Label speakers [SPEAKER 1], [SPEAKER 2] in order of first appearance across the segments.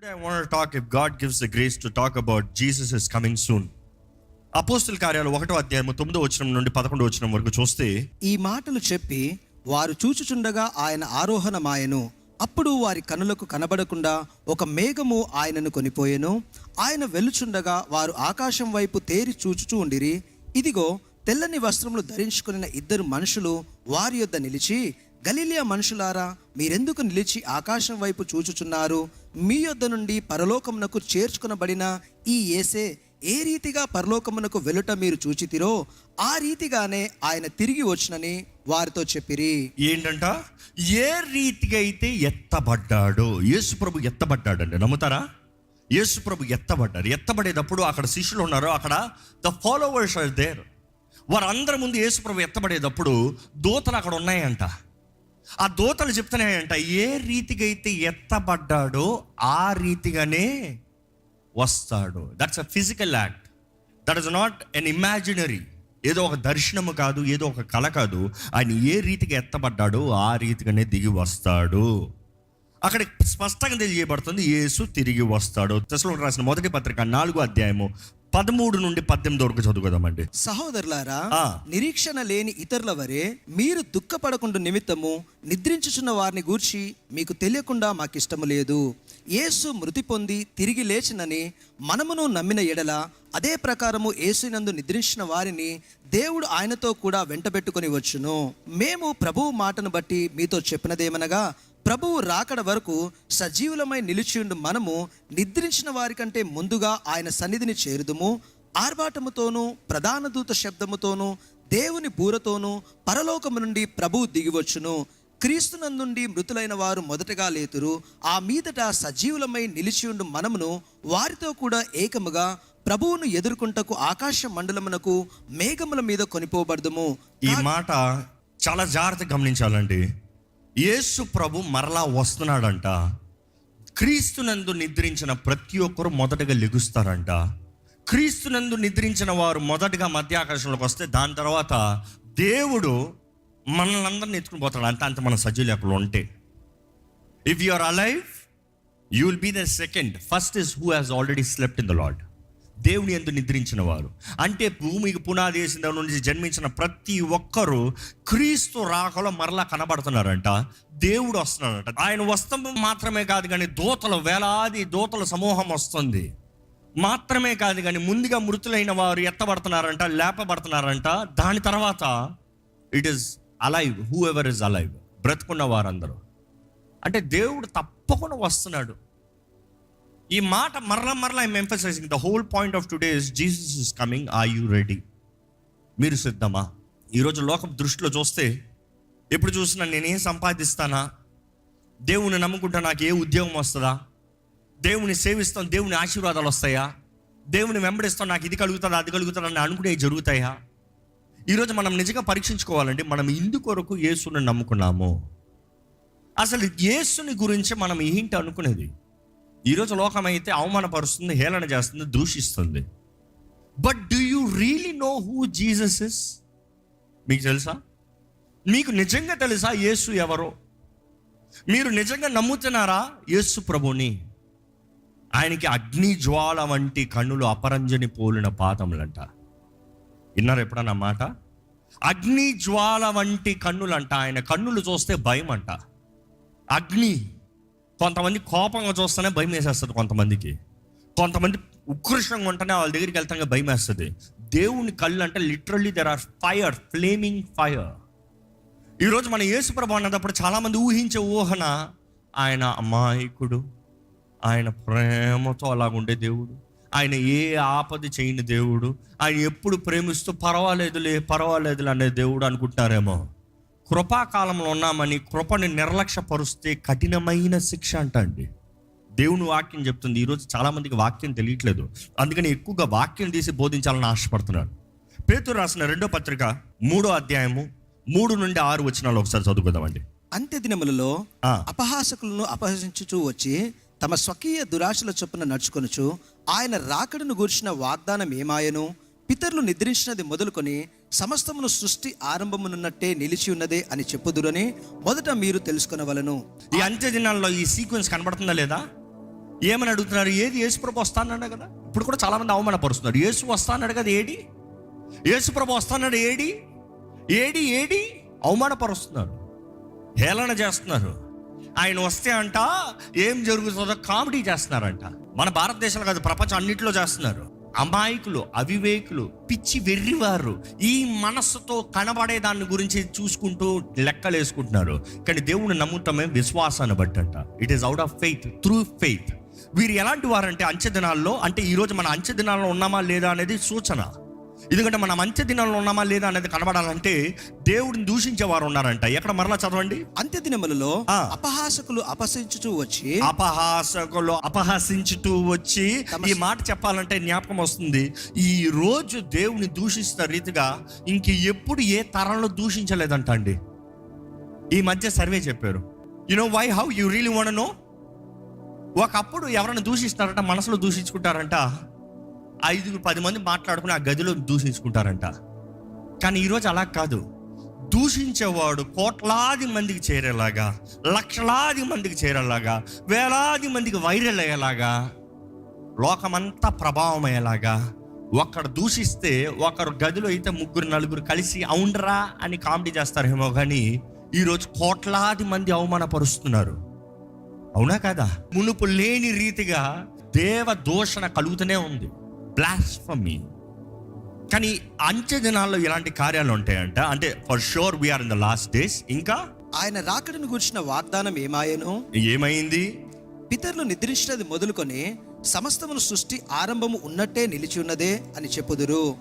[SPEAKER 1] Today I talk to talk if God gives the grace to talk about Jesus is అపోస్తుల కార్యాలు ఒకటో అధ్యాయం తొమ్మిదో వచనం నుండి పదకొండో వచనం వరకు చూస్తే
[SPEAKER 2] ఈ మాటలు చెప్పి వారు చూచుచుండగా ఆయన ఆరోహణమాయెను. అప్పుడు వారి కనులకు కనబడకుండా ఒక మేఘము ఆయనను కొనిపోయెను. ఆయన వెళ్ళుచుండగా వారు ఆకాశం వైపు తేరి చూచుచూ ఉండిరి. ఇదిగో తెల్లని వస్త్రములు ధరించుకుని ఇద్దరు మనుషులు వారి యొద్ద నిలిచి గలీలియా మనుషులారా మీరెందుకు నిలిచి ఆకాశం వైపు చూచుచున్నారు? మీ యొద్ద నుండి పరలోకమునకు చేర్చుకునబడిన ఈ ఏసే ఏ రీతిగా పరలోకమునకు వెలుట మీరు చూచితిరో ఆ రీతిగానే ఆయన తిరిగి వచ్చినని వారితో చెప్పిరి.
[SPEAKER 1] ఏంటంట? ఏ రీతిగా అయితే ఎత్తబడ్డాడో యేసుప్రభు ఎత్తబడ్డాడండి నమ్ముతారా? యేసుప్రభు ఎత్తబడ్డారు. ఎత్తబడేటప్పుడు అక్కడ శిష్యులు ఉన్నారు అక్కడ ద ఫాలోవర్స్ ఆర్ దేర్. వారందరి ముందు యేసుప్రభు ఎత్తబడేటప్పుడు దూతలు అక్కడ ఉన్నాయంట. ఆ దూతలు చెప్తున్నాయంట ఏ రీతిగా అయితే ఎత్తబడ్డాడో ఆ రీతిగానే వస్తాడు. That's a physical act that is not an imaginary ఏదో ఒక దర్శనము కాదు ఏదో ఒక కళ కాదు. ఆయన ఏ రీతిగా ఎత్తబడ్డాడో ఆ రీతిగానే దిగి వస్తాడు. అక్కడ స్పష్టంగా తెలియబడుతుంది యేసు తిరిగి వస్తాడు. దశలో రాసిన మొదటి పత్రిక నాలుగో అధ్యాయము పదమూడు నుండి పద్దెనిమిది వరకు చదువుదామండి
[SPEAKER 2] సహోదరులారా. నిరీక్షణ లేని ఇతరుల వరే మీరు దుఃఖపడకుండా నిమిత్తము నిద్రించుచున్న వారిని గూర్చి మీకు తెలియకుండా మాకిష్టము లేదు. యేసు మృతి పొంది తిరిగి లేచినని మనమును నమ్మిన ఎడల అదే ప్రకారము యేసునందు నిద్రించిన వారిని దేవుడు ఆయనతో కూడా వెంటబెట్టుకొని వచ్చును. మేము ప్రభువు మాటను బట్టి మీతో చెప్పినదేమనగా ప్రభువు రాకడ వరకు సజీవులమై నిలిచియుండు మనము నిద్రించిన వారికంటే ముందుగా ఆయన సన్నిధిని చేరుదుము. ఆర్భాటముతోనూ ప్రధాన దూత శబ్దముతోనూ దేవుని బూరతోనూ పరలోకము నుండి ప్రభువు దిగివచ్చును. క్రీస్తునందుండి మృతులైన వారు మొదటగా లేతురు. ఆ మీదట సజీవులమై నిలిచియుండు మనమును వారితో కూడా ఏకముగా ప్రభువును ఎదుర్కొంటకు ఆకాశ మండలమునకు మేఘముల మీద కొనిపోబడదుము.
[SPEAKER 1] ఈ మాట చాలా జాగ్రత్తగా గమనించాలండి. యేసు ప్రభు మరలా వస్తున్నాడంట. క్రీస్తునందు నిద్రించిన ప్రతి ఒక్కరు మొదటగా లెగుస్తారంట. క్రీస్తునందు నిద్రించిన వారు మొదటగా మధ్యాకాశంలోకి వస్తే దాని తర్వాత దేవుడు మనల్ని అందరిని ఎత్తుకుని పోతాడు. అంత అంత మన సజ్జులు అక్కడ ఉంటే. If you are alive you will be the second first is who has already slept in the lord దేవుని ఎందు నిద్రించిన వారు అంటే భూమికి పునాది వేసిన నుంచి జన్మించిన ప్రతి ఒక్కరూ క్రీస్తు రాకలో మరలా కనబడుతున్నారంట. దేవుడు వస్తున్నాడంట. ఆయన వస్తం మాత్రమే కాదు కానీ దూతలు వేలాది దూతల సమూహం వస్తుంది. మాత్రమే కాదు కానీ ముందుగా మృతులైన వారు ఎత్తబడుతున్నారంట లేపబడుతున్నారంట. దాని తర్వాత it is alive whoever is alive బ్రతుకున్న వారందరూ. అంటే దేవుడు తప్పకుండా వస్తున్నాడు. ఈ మాట మరల మరలా I'm emphasising the whole point of today is Jesus is coming are you ready మీరు సిద్ధమా? ఈరోజు లోకం దృష్టిలో చూస్తే ఎప్పుడు చూసినా నేనేం సంపాదిస్తానా? దేవుని నమ్ముకుంటా నాకు ఏ ఉద్యోగం వస్తుందా? దేవుని సేవిస్తాం దేవుని ఆశీర్వాదాలు వస్తాయా? దేవుని వెంబడిస్తాం నాకు ఇది కలుగుతుందా అది కలుగుతుందా అని అనుకునేవి జరుగుతాయా? ఈరోజు మనం నిజంగా పరీక్షించుకోవాలండి మనం ఇందుకొరకు యేసుని నమ్ముకున్నాము. అసలు యేసుని గురించి మనం ఏంటి అనుకునేది? ఈరోజు లోకం అయితే అవమానపరుస్తుంది హేళన చేస్తుంది దూషిస్తుంది. But do you really know who Jesus is మీకు తెలుసా? మీకు నిజంగా తెలుసా యేసు ఎవరో? మీరు నిజంగా నమ్ముతున్నారా యేసు ప్రభుని? ఆయనకి అగ్ని జ్వాల వంటి కన్నులు అపరంజని పోలిన పాదములంట. విన్నారు ఎప్పుడన్నా మాట? అగ్ని జ్వాల వంటి కన్నులంట. ఆయన కన్నులు చూస్తే భయం అంట అగ్ని కొంతమంది కోపంగా చూస్తేనే భయం వేసేస్తుంది కొంతమందికి. కొంతమంది ఉత్కృష్టంగా ఉంటేనే వాళ్ళ దగ్గరికి వెళ్తాగా భయం వేస్తుంది. దేవుని కళ్ళు అంటే literally there are fire flaming fire ఈరోజు మన యేసుప్రభు అన్నప్పుడు చాలామంది ఊహించే ఊహన ఆయన అమాయకుడు ఆయన ప్రేమతో అలాగుండే దేవుడు ఆయన ఏ ఆపద చేయని దేవుడు ఆయన ఎప్పుడు ప్రేమిస్తూ పర్వాలేదులే పర్వాలేదులే అనే దేవుడు అనుకుంటారేమో కృపాకాలంలో ఉన్నామని కృపని నిర్లక్ష్యపరుస్తే కఠినమైన శిక్ష అంట అండి. దేవుని వాక్యం చెప్తుంది. ఈరోజు చాలామందికి వాక్యం తెలియట్లేదు. అందుకని ఎక్కువగా వాక్యం తీసి బోధించాలని ఆశపడుతున్నాడు పేతురు రాసిన రెండో పత్రిక మూడో అధ్యాయము మూడు నుండి ఆరు వచనాలు ఒకసారి చదువుకుందామండి.
[SPEAKER 2] అంత్య దినములలో. అపహాసకులను అపహసించుచూ వచ్చి తమ స్వకీయ దురాశల చొప్పున నడుచుకొనుచు ఆయన రాకడను గూర్చిన వాగ్దానం ఏమాయను? పితరులు నిద్రించినది మొదలుకొని సమస్తమును సృష్టి ఆరంభమునున్నట్టే నిలిచి ఉన్నదే అని చెప్పుదురని మొదట మీరు తెలుసుకునవలను.
[SPEAKER 1] ఈ అంత్య దినాల్లో ఈ సీక్వెన్స్ కనబడుతుందా లేదా? ఏమని అడుగుతున్నారు? ఏది? యేసుప్రభు వస్తానన్నాడు కదా? ఇప్పుడు కూడా చాలా మంది అవమానపరుస్తున్నారు. యేసు వస్తాన్నాడు కదా ఏడి? యేసుప్రభు వస్తాన్నాడు ఏడి? ఏడి ఏడి? అవమానపరుస్తున్నారు. హేళన చేస్తున్నారు. ఆయన వస్తే అంట ఏం జరుగుతుందో కామెడీ చేస్తున్నారంట. మన భారతదేశంలో కాదు ప్రపంచం అన్నింటిలో చేస్తున్నారు. అమాయకులు అవివేకులు పిచ్చి వెర్రివారు ఈ మనస్సుతో కనబడే దాని గురించి చూసుకుంటూ లెక్కలు వేసుకుంటున్నారు కానీ దేవుని నమ్ముతామే విశ్వాసాన్ని బట్టంట. It is out of faith through faith వీరు ఎలాంటి వారంటే అంచె దినాల్లో అంటే ఈరోజు మన అంచె దినాల్లో ఉన్నామా లేదా అనేది సూచన. ఎందుకంటే మనం అంత్య దినాల్లో ఉన్నామా లేదా అనేది కనబడాలంటే దేవుడిని దూషించే వారు ఉన్నారంట. ఎక్కడ మరలా చదవండి?
[SPEAKER 2] అంత్య దినములలో. అపహాసకులు అపహసించుచూ వచ్చి
[SPEAKER 1] అపహాసకులు అపహసించుతూ వచ్చి ఈ మాట చెప్పాలంటే జ్ఞాపకం వస్తుంది. ఈ రోజు దేవుని దూషిస్తున్న రీతిగా ఇంక ఎప్పుడు ఏ తరంలో దూషించలేదంట అండి. ఈ మధ్య సర్వే చెప్పారు. You know why how you really want no ఒకప్పుడు ఎవరైనా దూషిస్తారంట మనసులో దూషించుకుంటారంట. ఐదుగురు పది మంది మాట్లాడుకుని ఆ గదిలో దూషించుకుంటారంట. కానీ ఈరోజు అలా కాదు. దూషించేవాడు కోట్లాది మందికి చేరేలాగా లక్షలాది మందికి చేరేలాగా వేలాది మందికి వైరల్ అయ్యేలాగా లోకమంతా ప్రభావం అయ్యేలాగా ఒకడు దూషిస్తే ఒకరు గదిలో అయితే ముగ్గురు నలుగురు కలిసి అవునరా అని కామెడీ చేస్తారేమో కానీ ఈరోజు కోట్లాది మంది అవమానపరుస్తున్నారు. అవునా కదా? మునుపు లేని రీతిగా దేవ దూషణ కలుగుతూనే ఉంది. బ్లాస్ఫమీ కానీ అంచె దినాల్లో ఇలాంటి కార్యాలు ఉంటాయంట? అంటే for sure we are in the last days ఇంకా?
[SPEAKER 2] ఆయన రాకడను గురించిన వాగ్దానం ఏమాయను?
[SPEAKER 1] ఏమైంది?
[SPEAKER 2] పితరులు నిద్రించినది మొదలుకొని సమస్తమును సృష్టి ఆరంభము ఉన్నట్టే నిలిచి ఉన్నదే అని చెప్పుదురు.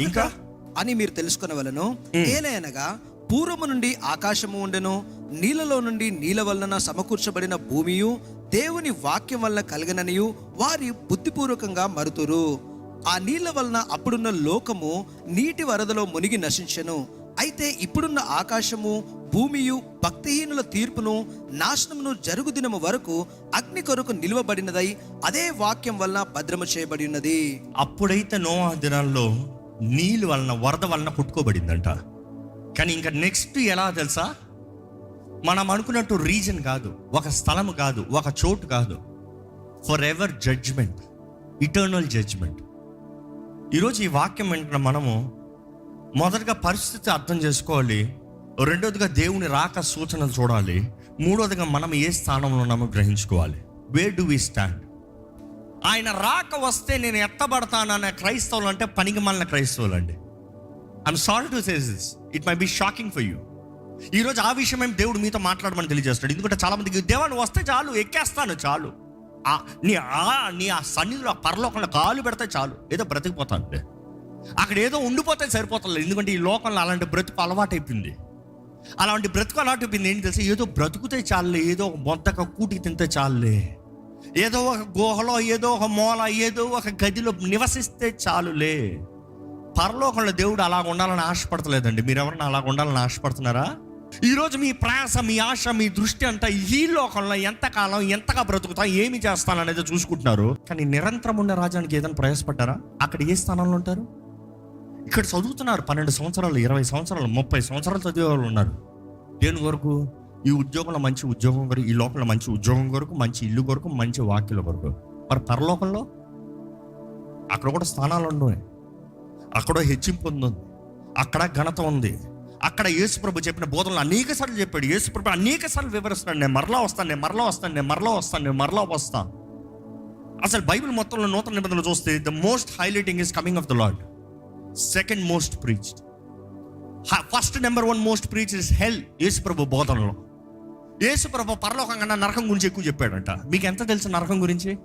[SPEAKER 1] ఇంకా?
[SPEAKER 2] అని మీరు తెలుసుకునవలను. ఏలయనగా పూర్వము నుండి ఆకాశము ఉండెను నీళ్ళలో నుండి నీళ్ళ వలన సమకూర్చబడిన భూమియు దేవుని వాక్యం వలన కలగననియు వారి బుద్ధిపూర్వకంగా మరుతురు. ఆ నీళ్ళ వలన అప్పుడున్న లోకము నీటి వరదలో మునిగి నశించెను. అయితే ఇప్పుడున్న ఆకాశము భూమియు భక్తిహీనుల తీర్పును నాశనమును జరుగు దినము వరకు అగ్ని కొరకు నిలువబడినదై అదే వాక్యం వలన భద్రము చేయబడినది
[SPEAKER 1] అప్పుడైతే నోవా దినాల్లో నీళ్ళు వలన వరద వలన పుట్టుకోబడిందంట కానీ ఇంకా నెక్స్ట్ ఎలా తెలుసా? మనం అనుకున్నట్టు రీజన్ కాదు ఒక స్థలం కాదు ఒక చోటు కాదు. Forever judgement eternal judgement ఈరోజు ఈ వాక్యం వెంటనే మనము మొదటగా పరిస్థితి అర్థం చేసుకోవాలి. రెండోదిగా దేవుని రాక సూచనలు చూడాలి. మూడోదిగా మనం ఏ స్థానంలో ఉన్నామో గ్రహించుకోవాలి. వే డు వి స్టాండ్ ఆయన రాక వస్తే నేను ఎత్తబడతానన్న క్రైస్తవులు అంటే పనికి మళ్ళిన క్రైస్తవులు అండి I'm sorry to says this it may be shocking for you ఈరోజు ఆ విషయమే దేవుడు మీతో మాట్లాడమని తెలియజేస్తాడు ఎందుకంటే చాలా మందికి దేవాన్ని వస్తే చాలు ఎక్కేస్తాను చాలు. ఆ నీ ఆ నీ ఆ సన్నిధిలో ఆ పరలోకంలో కాలు పెడితే చాలు. ఏదో బ్రతికిపోతాను అక్కడ ఏదో ఉండిపోతే సరిపోతుంది ఎందుకంటే ఈ లోకంలో అలాంటి బ్రతుకు అలవాటైపోయింది. అలాంటి బ్రతుకు అలవాటు అయిపోయింది ఏంటి తెలిసి? ఏదో బ్రతుకుతే చాలులే. ఏదో ఒక మొద్దక కూటికి తింటే చాలులే. ఏదో ఒక గుహలో ఏదో ఒక మూల ఏదో ఒక గదిలో నివసిస్తే చాలులే. పరలోకంలో దేవుడు అలా ఉండాలని ఆశపడతలేదండి. మీరు ఎవరన్నా అలా ఉండాలని ఆశపడుతున్నారా? ఈరోజు మీ ప్రయాస మీ ఆశ మీ దృష్టి అంతా ఈ లోకంలో ఎంతకాలం ఎంతగా బ్రతుకుతా ఏమి చేస్తాననేది చూసుకుంటున్నారు. కానీ నిరంతరం ఉన్న రాజ్యానికి ఏదైనా ప్రయాసపడ్డారా? అక్కడ ఏ స్థానంలో ఉంటారు? ఇక్కడ చదువుతున్నారు పన్నెండు సంవత్సరాలు ఇరవై సంవత్సరాలు ముప్పై సంవత్సరాలు చదివే వాళ్ళు ఉన్నారు. దేని కొరకు? ఈ ఉద్యోగంలో మంచి ఉద్యోగం కొరకు ఈ లోకంలో మంచి ఉద్యోగం కొరకు మంచి ఇల్లు కొరకు మంచి వాక్యుల కొరకు. మరి పరలోకంలో? అక్కడ కూడా స్థానాలు ఉన్నాయి అక్కడ హెచ్చింపు ఉంది. అక్కడ ఘనత ఉంది. అక్కడ యేసుప్రభు చెప్పిన బోధనలు అనేక సార్లు చెప్పాడు. యేసుప్రభు అనేక సార్లు వివరిస్తున్నాడు. నేను మరలా వస్తాను నేను మరలా వస్తాను నేను మరలా వస్తాను నేను మరలా వస్తాను. అసలు బైబిల్ మొత్తంలో నూతన నిబంధనలు చూస్తే the most highlighting is coming of the lord second most preached first number one most preach is hell యేసుప్రభు బోధనలో. యేసుప్రభు పరలోకం కన్నా నరకం గురించి ఎక్కువ చెప్పాడంట. మీకు ఎంత తెలుసు నరకం గురించి?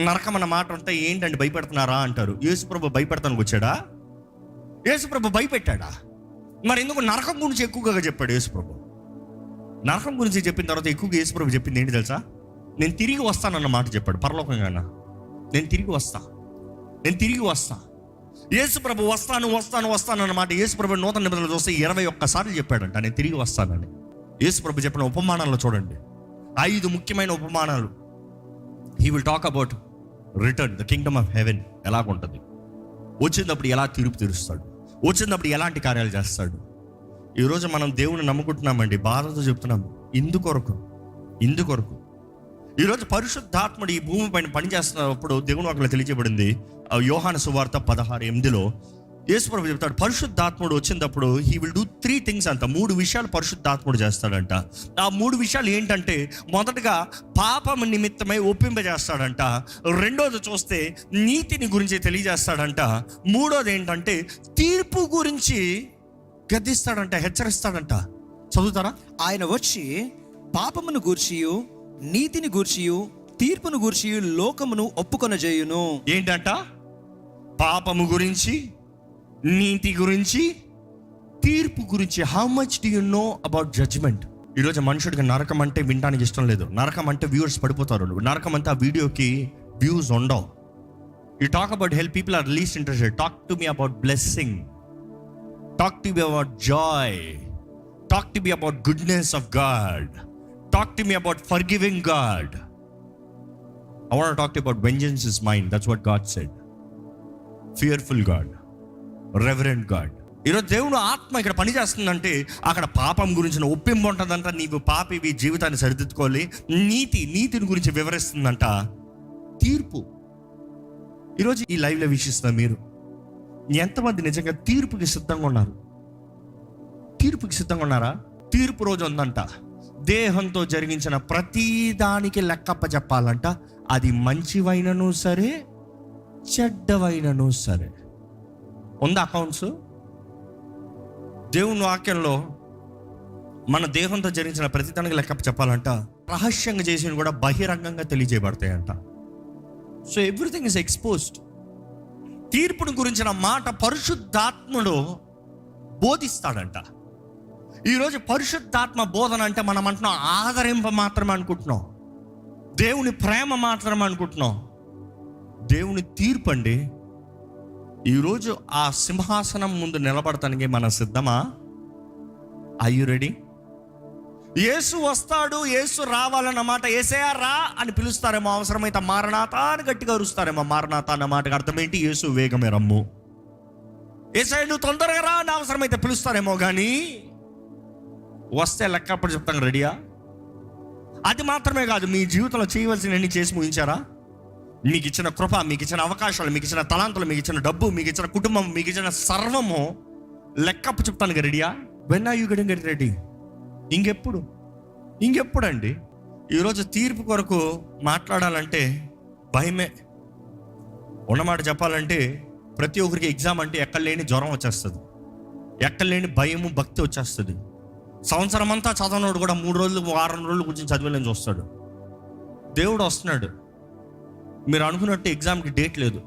[SPEAKER 1] నరకం అన్న మాట అంటే ఏంటండి భయపెడుతున్నారా అంటారు? యేసుప్రభు భయపెడతానికి వచ్చాడా? యేసుప్రభు భయపెట్టాడా? మరి ఎందుకు నరకం గురించి ఎక్కువగా చెప్పాడు యేసుప్రభు? నరకం గురించి చెప్పిన తర్వాత ఎక్కువగా యేసుప్రభు చెప్పింది ఏంటి తెలుసా? నేను తిరిగి వస్తానన్న మాట చెప్పాడు పరలోకంగా నేను తిరిగి వస్తా. నేను తిరిగి వస్తా. యేసుప్రభు వస్తాను వస్తాను వస్తాను అన్నమాట యేసుప్రభు నూతన నిబంధనలు చూస్తే ఇరవై ఒక్కసార్లు చెప్పాడంట నేను తిరిగి వస్తానని. యేసుప్రభు చెప్పిన ఉపమానాల్లో చూడండి. ఐదు ముఖ్యమైన ఉపమానాలు. He will talk about return the kingdom of heaven ఎలాగుంటుంది? వచ్చినప్పుడు ఎలా తీర్పు తీరుస్తాడు? వచ్చినప్పుడు ఎలాంటి కార్యాలు చేస్తాడు? ఈరోజు మనం దేవుని నమ్ముకుంటున్నామండి బాధతో చెప్తున్నాము ఇందుకొరకు ఇందుకొరకు. ఈరోజు పరిశుద్ధాత్ముడు ఈ భూమి పైన పనిచేస్తున్నప్పుడు దేవుని ఒకళ్ళు తెలియజేయబడింది ఆ యోహాన సువార్త పదహారు ఎనిమిదిలో యేసుప్రభు చెప్తాడు పరిశుద్ధాత్ముడు వచ్చినప్పుడు he will do three things అంట. మూడు విషయాలు పరిశుద్ధాత్ముడు చేస్తాడంట. ఆ మూడు విషయాలు ఏంటంటే మొదటగా పాపం నిమిత్తమై ఒప్పింపజేస్తాడంట. రెండోది చూస్తే నీతిని గురించి తెలియజేస్తాడంట. మూడోది ఏంటంటే తీర్పు గురించి గద్దిస్తాడంట హెచ్చరిస్తాడంట. చదువుతారా?
[SPEAKER 2] ఆయన వచ్చి పాపమును గూర్చియు నీతిని గూర్చియు తీర్పును గూర్చియు లోకమును ఒప్పుకొనజేయును.
[SPEAKER 1] ఏంటంట? పాపము గురించి నీతి గురించి తీర్పు గురించి how much do you know about judgment ఈరోజు మనుషుడికి నరకం అంటే వినడానికి ఇష్టం లేదు. నరకం అంటే వ్యూవర్స్ పడిపోతారు. నరకం అంటే ఆ వీడియోకి వ్యూస్ ఉండవు. You talk about help people are least interested talk to me about blessing talk to me about joy talk to me about goodness of God talk to me about forgiving God I want talk about vengeance is mine that's what God said fearful God reverent God ఈరోజు దేవుడు ఆత్మ ఇక్కడ పనిచేస్తుందంటే అక్కడ పాపం గురించిన ఒప్పింపు ఉంటుందంట నీవు పాపివి జీవితాన్ని సరిదిద్దుకోవాలి నీతి నీతిని గురించి వివరిస్తుందంట. తీర్పు. ఈరోజు ఈ లైవ్లో వీక్షిస్తున్న మీరు ఎంతమంది నిజంగా తీర్పుకి సిద్ధంగా ఉన్నారు? తీర్పుకి సిద్ధంగా ఉన్నారా? తీర్పు రోజు ఉందంట. దేహంతో జరిగించిన ప్రతి దానికి లెక్కప్ప చెప్పాలంట. అది మంచివైనను సరే చెడ్డవైనను సరే. ఉందా అకౌంట్స్ దేవుని వాక్యంలో మన దేహంతో జరిగిన ప్రతి దానికి చెప్పాలంట. రహస్యంగా చేసిన కూడా బహిరంగంగా తెలియజేయబడతాయంట. సో ఎవ్రీథింగ్ ఇస్ ఎక్స్పోజ్డ్ తీర్పును గురించిన మాట పరిశుద్ధాత్ముడు బోధిస్తాడంట. ఈరోజు పరిశుద్ధాత్మ బోధన అంటే మనం అంటున్నాం ఆదరింప మాత్రమే అనుకుంటున్నాం. దేవుని ప్రేమ మాత్రమే అనుకుంటున్నాం. దేవుని తీర్పు అండి ఈరోజు ఆ సింహాసనం ముందు నిలబడటానికి మన సిద్ధమా? అయ్యు రెడీ యేసు వస్తాడు యేసు రావాలన్నమాట ఏసయా రా అని పిలుస్తారేమో అవసరమైతే మారనాథ అని గట్టిగా అరుస్తారేమో మారనాథ అన్న మాటకి అర్థమేంటి యేసు వేగమే రమ్ము. ఏసఐ నువ్వు తొందరగా రా అని అవసరమైతే పిలుస్తారేమో కానీ వస్తే లెక్క అప్పుడు చెప్తాను రెడీయా అది మాత్రమే కాదు మీ జీవితంలో చేయవలసినవన్నీ చేసి ముగించారా? మీకు ఇచ్చిన కృప మీకు ఇచ్చిన అవకాశాలు మీకు ఇచ్చిన తలాంతులు మీకు ఇచ్చిన డబ్బు మీకు ఇచ్చిన కుటుంబం మీకు ఇచ్చిన సర్వము లెక్కప్పు చెప్తాను రెడీయా? When are you getting get ready ఇంకెప్పుడు? ఇంకెప్పుడు అండి ఈరోజు తీర్పు కొరకు మాట్లాడాలంటే భయమే. ఉన్నమాట చెప్పాలంటే ప్రతి ఒక్కరికి ఎగ్జామ్ అంటే ఎక్కడ లేని జ్వరం వచ్చేస్తుంది. ఎక్కడ లేని భయము భక్తి వచ్చేస్తుంది. సంవత్సరం అంతా చదవనోడు కూడా మూడు రోజులు వారం రోజులు కూర్చొని చదివేలని చూస్తాడు. దేవుడు వస్తున్నాడు. మీరు అనుకున్నట్టు ఎగ్జామ్కి డేట్ లేదు.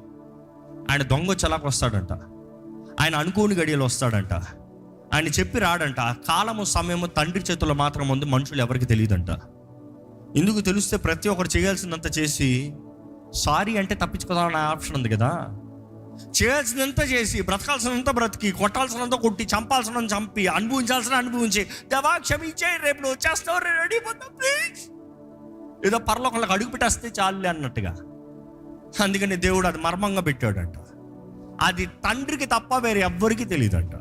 [SPEAKER 1] ఆయన దొంగ వచ్చేలాగా వస్తాడంట. ఆయన అనుకోని గడియలు వస్తాడంట. ఆయన చెప్పి రాడంట ఆ కాలము సమయము తండ్రి చేతుల్లో మాత్రం ఉంది మనుషులు ఎవరికి తెలియదంట. ఎందుకు తెలిస్తే ప్రతి ఒక్కరు చేయాల్సిందంతా చేసి సారీ అంటే తప్పించుకోదామనే ఆప్షన్ ఉంది కదా. చేయాల్సినంత చేసి బ్రతకాల్సినంత బ్రతికి కొట్టాల్సినంత కొట్టి చంపాల్సినంత చంపి అనుభవించాల్సిన అనుభవించి దేవా క్షమించే రేపు నువ్వు వచ్చేస్తావు రెడీ ప్లీజ్ ఏదో ఒకళ్ళకి అడుగు పెట్టేస్తే చాలులే అన్నట్టుగా. అందుకని దేవుడు అది మర్మంగా పెట్టాడంట. అది తండ్రికి తప్ప వేరే ఎవ్వరికి తెలియదంట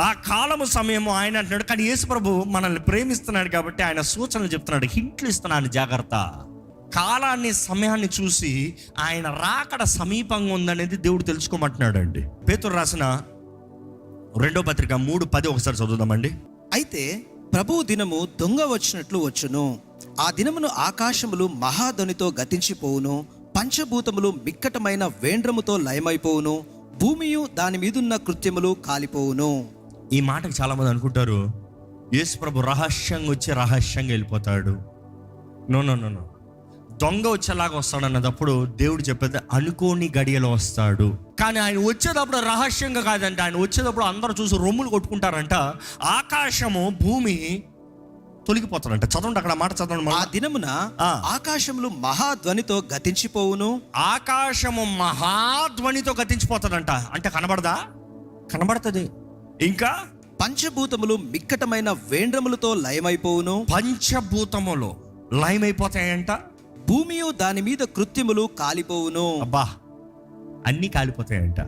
[SPEAKER 1] ఆ కాలము సమయము ఆయన అంటున్నాడు కానీ యేసు ప్రభు మనల్ని ప్రేమిస్తున్నాడు కాబట్టి ఆయన సూచనలు చెప్తున్నాడు హింట్లు ఇస్తున్నాడు జాగ్రత్త. కాలాన్ని సమయాన్ని చూసి ఆయన రాకడ సమీపంగా ఉందనేది దేవుడు తెలుసుకోమంటున్నాడు అండి పేతురు రాసిన రెండో పత్రిక మూడు పది ఒకసారి చదువుదామండి.
[SPEAKER 2] అయితే ప్రభువు దినము దొంగ వచ్చినట్లు వచ్చును. ఆ దినమును ఆకాశములు మహాధ్వనితో గతించిపోవును. పంచభూతములు మిక్కటమైన వేండ్రముతో లయమైపోవును భూమియు దాని మీదున్న కృత్యములు కాలిపోవును.
[SPEAKER 1] ఈ మాటకు చాలా మంది అనుకుంటారు యేసు ప్రభు రహస్యంగా వచ్చి రహస్యంగా వెళ్ళిపోతాడు. నో నో నో నో దొంగ వచ్చేలాగా వస్తాడు అన్నదప్పుడు దేవుడు చెప్పేది అనుకోని గడియలో వస్తాడు. కానీ ఆయన వచ్చేటప్పుడు రహస్యంగా కాదంట. ఆయన వచ్చేటప్పుడు అందరూ చూసి రొమ్ములు కొట్టుకుంటారంట. ఆకాశము భూమి తొలగిపోతారంట చదవండి అక్కడ మాట చదవండి
[SPEAKER 2] ఆ. దినమున. ఆకాశములు మహాధ్వనితో గతించిపోవును.
[SPEAKER 1] ఆకాశము మహాధ్వనితో గతించిపోతాడంట. అంటే కనబడదా? కనబడుతుంది. ఇంకా?
[SPEAKER 2] పంచభూతములు మిక్కటమైన వేండ్రములతో లయమైపోవును.
[SPEAKER 1] పంచభూతములో లయమైపోతాయంట.
[SPEAKER 2] భూమియు దాని మీద కృత్యములు కాలిపోవును.
[SPEAKER 1] అబ్బా అన్నీ కాలిపోతాయంట.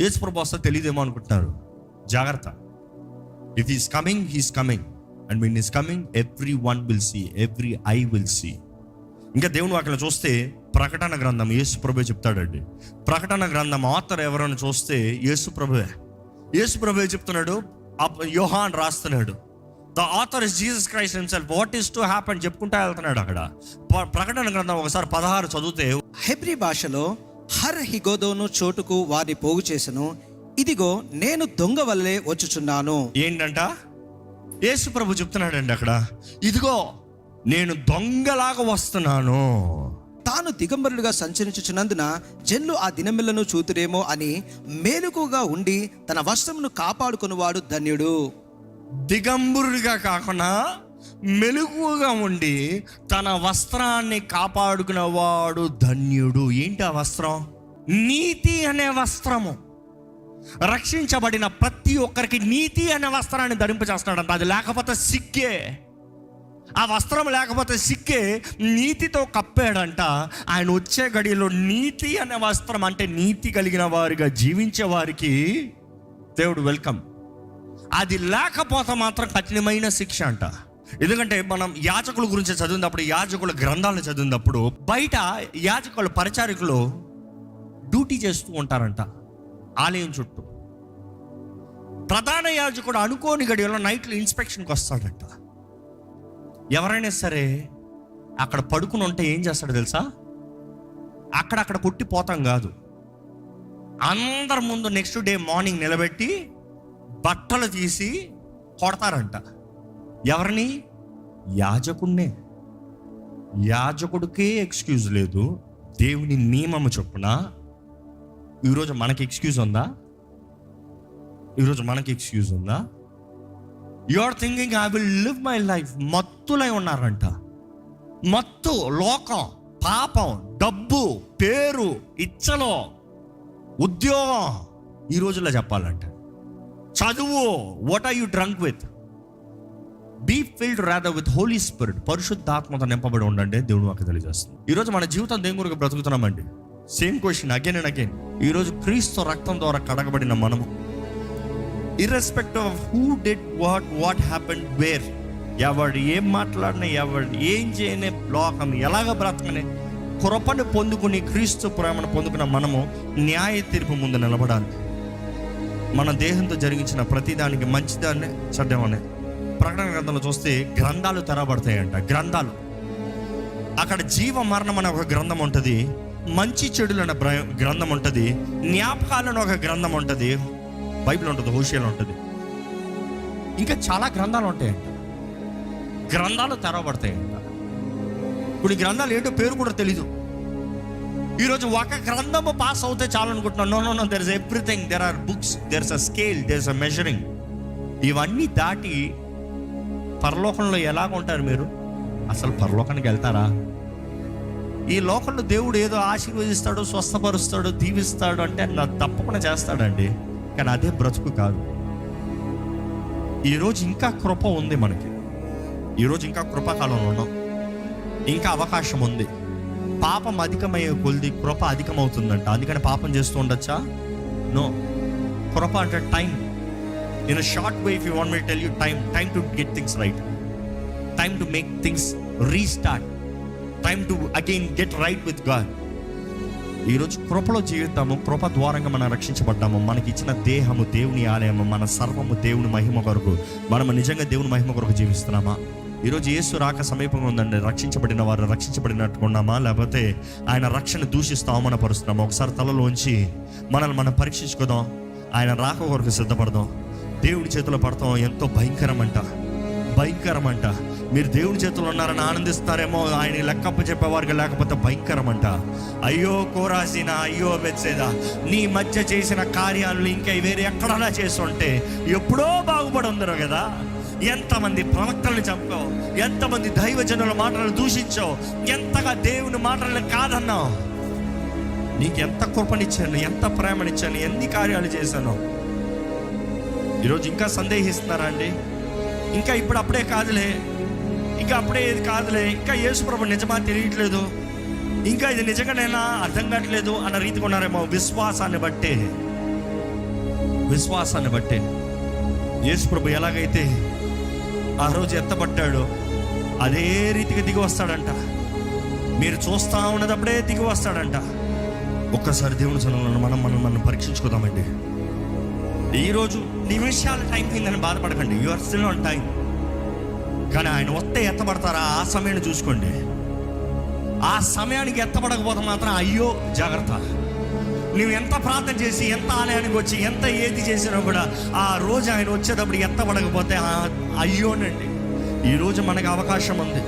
[SPEAKER 1] యేసు ప్రభు వస్తే తెలియదేమో అనుకుంటున్నారు. జాగ్రత్త. If is coming he's coming and mean is coming every one will see every eye will see ఇంకా దేవుని వాక్యం చూస్తే ప్రకటన గ్రంథం యేసు ప్రభు చెప్తాడండి. ప్రకటన గ్రంథం ఆథర్ ఎవరైనా చూస్తే యేసు ప్రభువే. యేసు ప్రభువే చెప్తున్నాడు? యోహాన్ రాస్తున్నాడు. The author is Jesus Christ himself what is to happen చెప్పుకుంటా వెళ్తున్నాడు అక్కడ. ప్ర- ప్రకటన గ్రంథం ఒకసారి పదహారు చదివితే
[SPEAKER 2] హెబ్రి భాషలో హర్ హిగోదోను చోటుకు వారిని పోగు చేసెను. ఇదిగో నేను దొంగ వల్లే వచ్చుచున్నాను.
[SPEAKER 1] ఏంటంట? యేసు ప్రభు చెప్తున్నాడండి అక్కడ ఇదిగో నేను దొంగలాగా వస్తున్నాను.
[SPEAKER 2] తాను దిగంబరులుగా సంచరించుచున్నందున జన్లు ఆ దినమిల్లను చూతురేమో అని మేలుకుగా ఉండి తన వస్త్రమును కాపాడుకునివాడు ధన్యుడు.
[SPEAKER 1] దిగంబరుడిగా కాకుండా మెలుగుగా ఉండి తన వస్త్రాన్ని కాపాడుకునేవాడు ధన్యుడు. ఏంటి ఆ వస్త్రం? నీతి అనే వస్త్రము. రక్షించబడిన ప్రతి ఒక్కరికి నీతి అనే వస్త్రాన్ని ధరింపజేస్తున్నాడంట. అది లేకపోతే సిక్కే. ఆ వస్త్రం లేకపోతే సిక్కే నీతితో కప్పాడంట. ఆయన వచ్చే గడిలో నీతి అనే వస్త్రం అంటే నీతి కలిగిన వారిగా జీవించే వారికి దేవుడు వెల్కమ్. అది లేకపోతే మాత్రం కఠినమైన శిక్ష అంట. ఎందుకంటే మనం యాజకుల గురించి చదివినప్పుడు యాజకుల గ్రంథాలను చదివినప్పుడు బయట యాజకుల పరిచారికులు డ్యూటీ చేస్తూ ఉంటారంట. ఆలయం చుట్టూ. ప్రధాన యాజకుడు అనుకోని గడియలో నైట్లో ఇన్స్పెక్షన్కి వస్తాడంట. ఎవరైనా సరే అక్కడ పడుకుని ఉంటే ఏం చేస్తాడు తెలుసా? అక్కడక్కడ కొట్టి పోతాం కాదు. అందరి ముందు నెక్స్ట్ డే మార్నింగ్ నిలబెట్టి బట్టలు తీసి కొడతారంట. ఎవరిని? యాజకుడినే యాజకుడికే ఎక్స్క్యూజ్ లేదు. దేవుని నియమము చొప్పున ఈరోజు మనకి ఎక్స్క్యూజ్ ఉందా? ఈరోజు మనకి ఎక్స్క్యూజ్ ఉందా? You are thinking I will live my life మత్తులై ఉన్నారంట. మత్తు లోకం పాపం డబ్బు పేరు ఇచ్చలో ఉద్యోగం ఈ రోజుల్లో చెప్పాలంట. చదువు what are you drunk with be filled rather with Holy Spirit పరిశుద్ధాత్మతో నింపబడి ఉండండి దేవుడు మాకు తెలియజేస్తుంది. ఈరోజు మన జీవితం దేని గురికి బ్రతుకుతున్నామండి? Same question again and again ఈరోజు క్రీస్తు రక్తం ద్వారా కడగబడిన మనము. Irrespective of who dead what what happen where ఎవడు ఏం మాట్లాడినా ఎవడు ఏం చేయని లోకం ఎలాగ బ్రతకని కృపను పొందుకుని క్రీస్తు ప్రేమను పొందుకున్న మనము న్యాయ తీర్పు ముందు నిలబడాలి. మన దేహంతో జరిగించిన ప్రతిదానికి మంచిదాన్ని చెడ్డమనే. ప్రకటన గ్రంథంలో చూస్తే గ్రంథాలు తెరబడతాయంట గ్రంథాలు. అక్కడ జీవ మరణం అనే ఒక గ్రంథం ఉంటుంది. మంచి చెడులు అనే బ్ర- గ్రంథం ఉంటుంది. జ్ఞాపకాలు అనే ఒక గ్రంథం ఉంటుంది. బైబిల్ ఉంటుంది హోషియాలు ఉంటుంది. ఇంకా చాలా గ్రంథాలు ఉంటాయంట. గ్రంథాలు తెరవబడతాయంట. కొన్ని గ్రంథాలు ఏంటో పేరు కూడా తెలీదు. ఈరోజు ఒక గ్రంథము పాస్ అవుతే చాలు అనుకుంటున్నాను. No no no there is everything there are books there is a scale there is a measuring ఇవన్నీ దాటి పరలోకంలో ఎలాగ ఉంటారు మీరు? అసలు పరలోకానికి వెళ్తారా? ఈ లోకంలో దేవుడు ఏదో ఆశీర్వదిస్తాడు స్వస్థపరుస్తాడు దీవిస్తాడు అంటే నా తప్పకుండా చేస్తాడండి. కానీ అదే బ్రతుకు కాదు. ఈరోజు ఇంకా కృప ఉంది మనకి. ఈరోజు ఇంకా కృపాకాలంలో ఉన్నాం. ఇంకా అవకాశం ఉంది. పాపం అధికమయ్యే కొలిది కృప అధికమవుతుందంట. అందుకని పాపం చేస్తూ ఉండొచ్చా? నో. కృప అంటే time. In short way if you want me tell you time time to get things right time to make things restart time to again get right with God ఈరోజు కృపలో జీవితాము కృప ద్వారంగా మనం రక్షించబడ్డాము. మనకి ఇచ్చిన దేహము దేవుని ఆలయము మన సర్వము దేవుని మహిమ కొరకు మనము నిజంగా దేవుని మహిమ కొరకు జీవిస్తున్నామా? ఈరోజు యేసు రాక సమీపంగా ఉందండి. రక్షించబడిన వారు రక్షించబడినట్టుకున్నామా లేకపోతే ఆయన రక్షణ దూషిస్తూ అవమానపరుస్తున్నామా? ఒకసారి తలలోంచి మనల్ని మనం పరీక్షించుకుందాం. ఆయన రాక కొరకు సిద్ధపడదాం. దేవుడి చేతిలో పడతాం. ఎంతో భయంకరమంట. భయంకరమంట. మీరు దేవుని చేతులు ఉన్నారని ఆనందిస్తారేమో ఆయన లెక్కప్ప చెప్పేవారికి లేకపోతే భయంకరమంట. అయ్యో కోరాసిన అయ్యో మెచ్చేదా నీ మధ్య చేసిన కార్యాలు ఇంకా వేరే ఎక్కడన్నా చేస్తుంటే ఎప్పుడో బాగుపడి ఉందరు కదా. ఎంతమంది ప్రవక్తలను చంపావు ఎంతమంది దైవజనుల మాటలను దూషించావు ఎంతగా దేవుని మాటలను కాదన్నావు. నీకు ఎంత కృపనిచ్చాను ఎంత ప్రేమనిచ్చాను ఎన్ని కార్యాలు చేశాను. ఈరోజు ఇంకా సందేహిస్తున్నారా అండి? ఇంకా ఇప్పుడు అప్పుడే కాదులే. ఇంకా అప్పుడే ఇది కాదులే ఇంకా యేసుప్రభు నిజమా తెలియట్లేదు. ఇంకా ఇది నిజంగానైనా అర్థం కావట్లేదు అన్న రీతిగా ఉన్నారేమో విశ్వాసాన్ని బట్టే. విశ్వాసాన్ని బట్టే. యేసుప్రభు ఎలాగైతే ఆ రోజు ఎత్తబట్టాడో అదే రీతిగా దిగి వస్తాడంట. మీరు చూస్తా ఉన్నదప్పుడే దిగి వస్తాడంట. ఒక్కసారి దేవుని సన్నిధిలో మనం మనం మనం పరీక్షించుకుందామండి. ఈరోజు నిమిషాల టైం అయిందని బాధపడకండి. You are still on time కానీ ఆయన వస్తే ఎత్తబడతారా? ఆ సమయాన్ని చూసుకోండి. ఆ సమయానికి ఎత్తబడకపోతే మాత్రం అయ్యో జాగ్రత్త. నువ్వు ఎంత ప్రార్థన చేసి ఎంత ఆలయానికి వచ్చి ఎంత ఏది చేసినా కూడా ఆ రోజు ఆయన వచ్చేటప్పుడు ఎత్తబడకపోతే అయ్యోనండి. ఈరోజు మనకు అవకాశం ఉంది.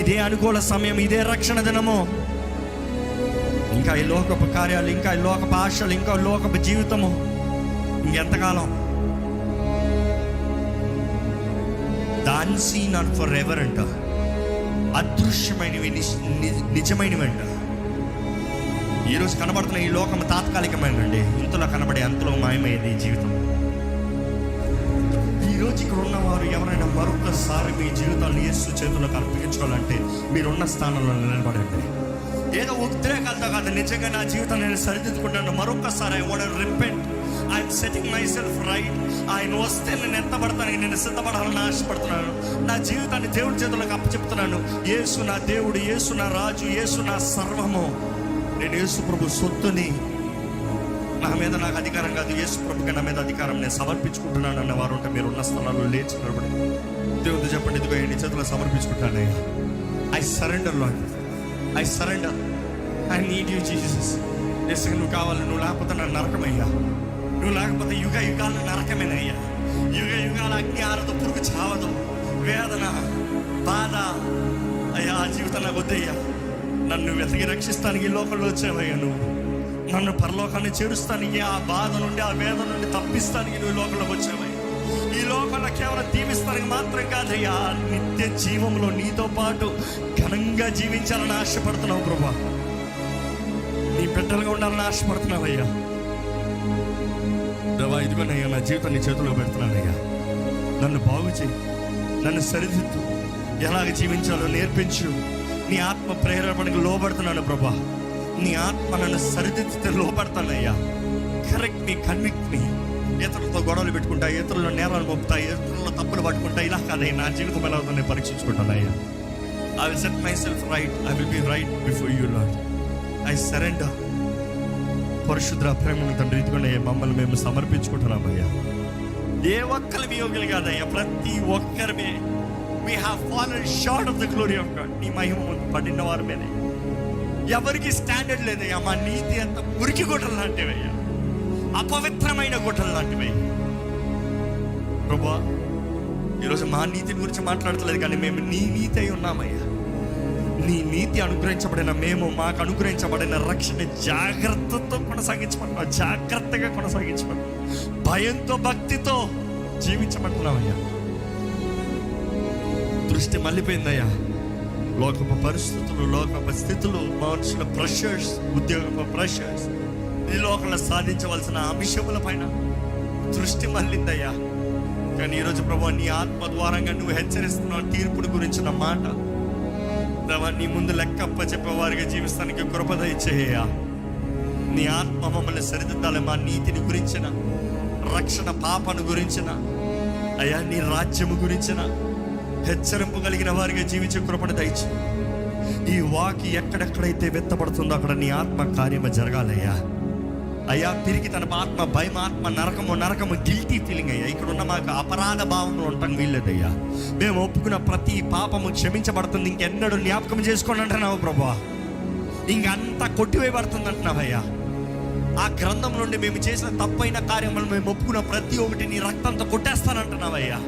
[SPEAKER 1] ఇదే అనుకూల సమయం ఇదే రక్షణ దినము. ఇంకా ఈ లోకపు కార్యాలు ఇంకా ఈ లోకపు ఆశలు ఇంకా లోకపు జీవితము. ఇంకెంతకాలం? దాన్సీన్ ఆన్ ఆర్ ఫర్ ఎవర్ అంట అదృశ్యమైనవి నిజమైనవి అంట ఈరోజు కనబడుతున్న ఈ లోకం తాత్కాలికమైనండి ఇంతలో కనబడే అంతలో మాయమయ్యేది ఈ జీవితం. ఈరోజు ఇక్కడ ఉన్నవారు ఎవరైనా మరొకసారి మీ జీవితాన్ని యేసు చేతులకు అర్పించుకోవాలంటే మీరున్న స్థానంలో నిలబడండి. ఏదో ఉద్రేకాలతో కాదు నిజంగా నా జీవితం నేను సరిదిద్దుకుంటాను మరొకసారి I want repent I'm setting my self right ఆయన వస్తే నేను ఎంత పడతాను? నేను సిద్ధపడాలని ఆశపడుతున్నాను. నా జీవితాన్ని దేవుడి చేతులకు అప్పచెప్తున్నాను. యేసు నా దేవుడు యేసు నా రాజు యేసు నా సర్వము. నేను యేసు ప్రభు సొత్తుని. నా మీద నాకు అధికారం కాదు. యేసు ప్రభుకి నా మీద అధికారం. నేను సమర్పించుకుంటున్నాను అన్న వారు ఉంటే మీరు ఉన్న స్థలాల్లో లేచి నిలబడి. దేవుడు చెప్పండి ఇదిగో నీ చేతులు సమర్పించుకుంటానయ్యా I surrender lord I surrender I need you Jesus yes నువ్వు కావాలి. నువ్వు లేకపోతే నా నరకమయ్యా. నువ్వు లేకపోతే యుగ యుగాల నరకమేనయ్యా యుగ యుగాల అగ్ని ఆరదు పురుగు చావదు వేదన బాధ అయ్యా ఆ జీవితం నాకు వద్దయ్యా నన్ను వెతికి రక్షిస్తానికి ఈ లోకంలో వచ్చావయ్యా నువ్వు నన్ను పరలోకాన్ని చేరుస్తానికి ఆ బాధ నుండి ఆ వేదన నుండి తప్పిస్తానికి నువ్వు లోకంలోకి వచ్చావయ్యా ఈ లోకంలో కేవలం దీవిస్తానికి మాత్రం కాదయ్యా నిత్య జీవంలో నీతో పాటు ఘనంగా జీవించాలని ఆశపడుతున్నావు ప్రభా నీ బిడ్డలుగా ఉండాలని ఆశపడుతున్నావయ్యా దేవా ఇదిగోనయ్యా నా జీవితాన్ని నీ చేతిలో పెడుతున్నానయ్యా. నన్ను బాగు చేయి. నన్ను సరిదిద్దు. ఎలాగ జీవించాలో నేర్పించు. నీ ఆత్మ ప్రేరేపణకు లోబడుతున్నాను ప్రభా. నీ ఆత్మ నన్ను సరిదిద్దితే లోపడతానయ్యా కరెక్ట్ మీ కన్విక్ట్ మీ ఇతరులతో గొడవలు పెట్టుకుంటా ఇతరుల నేరాలు మోపుతా ఇతరుల తప్పులు పట్టుకుంటా ఇలా కాదయ్యా నా జీవితం ఎలా ఉందో పరీక్షించుకుంటానయ్యా I will set my self right I will be right before you lord I surrender పరిశుద్ర ప్రేమను తండ్రి ఇదిగోనే మమ్మల్ని మేము సమర్పించుకుంటున్నామయ్యా ఏ ఒక్కరి వియోగులు కాదయ్యా ప్రతి ఒక్కరిమే. We have followed short of the glory of God నీ మహిమ పడిన వారి ఎవరికి స్టాండర్డ్ లేదయ్యా మా నీతి అంత మురికి గుట్టలు లాంటివయ్యా. అపవిత్రమైన గుట్టలు లాంటివి ప్రభా ఈరోజు మా నీతి గురించి మాట్లాడతలేదు కానీ మేము నీ నీతి అయి ఉన్నామయ్యా. నీ నీతి అనుగ్రహించబడిన మేము మాకు అనుగ్రహించబడిన రక్షణ జాగ్రత్తతో కొనసాగించమంటున్నాం జాగ్రత్తగా కొనసాగించమంటున్నాం భయంతో భక్తితో జీవించమంటున్నామయ్యా దృష్టి మళ్ళీపోయిందయ్యా. లోకపు పరిస్థితులు లోకపు స్థితులు మనుషుల ప్రెషర్స్ ఉద్యోగపు ప్రెషర్స్ ఈ లోకంలో సాధించవలసిన అంశముల పైన దృష్టి మళ్ళిందయ్యా. కానీ ఈరోజు ప్రభు నీ ఆత్మ ద్వారంగా నువ్వు హెచ్చరిస్తున్నావు తీర్పుని గురించిన మాట దేవా నీ ముందు లెక్కప్ప చెప్పేవారిగా జీవిస్తానికి కృపద ఇచ్చేయ్యా నీ ఆత్మ మమ్మల్ని సరిదిద్దాలి మా నీతిని గురించిన రక్షణ పాపను గురించిన అయ్యా నీ రాజ్యము గురించిన హెచ్చరింపు కలిగిన వారిగా జీవించే కృపణ దయచి ఈ వాకి ఎక్కడెక్కడైతే వెత్తబడుతుందో అక్కడ నీ ఆత్మ కార్యము జరగాలయ్యా. అయ్యా తిరిగి తన ఆత్మ భయం ఆత్మ నరకము నరకము గిల్టీ ఫీలింగ్ అయ్యా. ఇక్కడ ఉన్న మాకు అపరాధ భావంలో ఉంటాం వీల్లేదయ్యా. మేము ఒప్పుకున్న ప్రతి పాపము క్షమించబడుతుంది. ఇంకెన్నడూ జ్ఞాపకం చేసుకోండి అంటున్నావు ప్రభా ఇంకంతా కొట్టివేయబడుతుంది అంటున్నావయ్యా ఆ గ్రంథం నుండి మేము చేసిన తప్పైన కార్యములు మేము ఒప్పుకున్న ప్రతి ఒక్కటి నీ రక్తంతో కొట్టేస్తానంటున్నావయ్యా.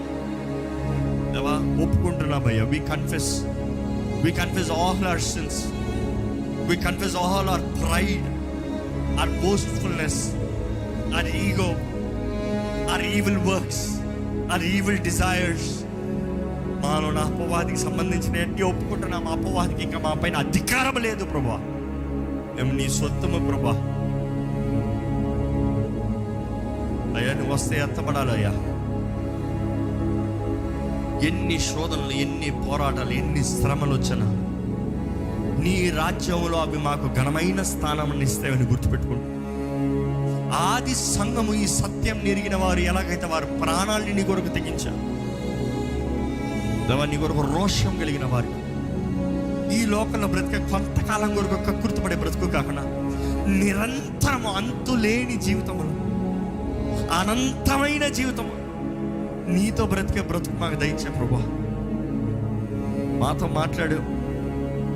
[SPEAKER 1] దేవా ఒప్పుకుంటున్నామయ్యా. We confess we confess all our sins we confess all our pride our boastfulness, our ego, our evil works, our evil desires. మాలో నా అపవాదికి సంబంధించిన ఎట్టి ఒప్పుకుంటున్నాం అపవాదికి ఇంకా మా పైన అధికారం లేదు ప్రభా. మేము నీ సొత్తము ప్రభా. అయ్యా నువ్వు వస్తే ఎత్తపడాలయ్యా ఎన్ని శోధనలు ఎన్ని పోరాటాలు ఎన్ని శ్రమలు వచ్చినా నీ రాజ్యంలో అవి మాకు ఘనమైన స్థానం ఇస్తాయని గుర్తుపెట్టుకుంటూ ఆది సంఘము ఈ సత్యం నెరిగిన వారు ఎలాగైతే వారు ప్రాణాల్ని నీ కొరకు తెగించారు నీ కొరకు రోషం కలిగిన వారు. ఈ లోకంలో బ్రతికే కొంతకాలం కొరకు కక్కుర్తిపడే బ్రతుకు కాకుండా నిరంతరము అంతులేని జీవితములు అనంతమైన జీవితము నీతో బ్రతికే బ్రతుకు మాకు దయచే ప్రభా మాతో మాట్లాడు.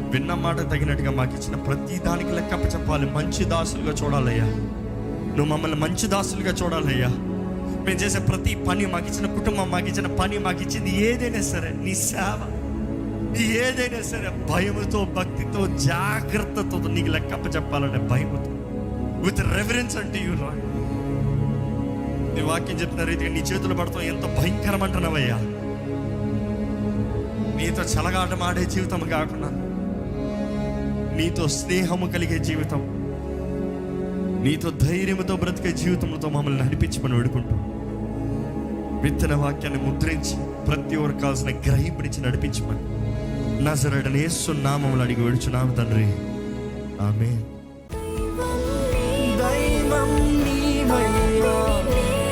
[SPEAKER 1] విన్న మాట తగినట్టుగా మాకు ఇచ్చిన ప్రతి దానికి లెక్కప్ప చెప్పాలి. మంచి దాసులుగా చూడాలయ్యా. నువ్వు మమ్మల్ని మంచి దాసులుగా చూడాలయ్యా. మేము చేసే ప్రతి పని మాకు ఇచ్చిన కుటుంబం మాకు ఇచ్చిన పని మాకు ఇచ్చింది ఏదైనా సరే నీ సేవ. ఏదైనా సరే భయముతో భక్తితో జాగ్రత్తతో నీకు లెక్కప్ప చెప్పాలంటే భయముతో. విత్ రెఫరెన్స్ అంటే యూ రాయ్ నీ వాక్యం చెప్తున్న రీతిగా నీ చేతులు పడతాం. ఎంత భయంకరం అంటున్నావయ్యా నీతో చలగాటం జీవితం కాకుండా నీతో స్నేహము కలిగే జీవితం నీతో ధైర్యంతో బ్రతికే జీవితంతో మమ్మల్ని నడిపించమని వేడుకుంటూ విత్తన వాక్యాన్ని ముద్రించి ప్రతి ఒక్కరు కావాల్సిన గ్రహింపునిచ్చి నడిపించమని నా సరడని ఏసు నామములు అడిగి వేడుచున్నాము తండ్రి. ఆమె దైవం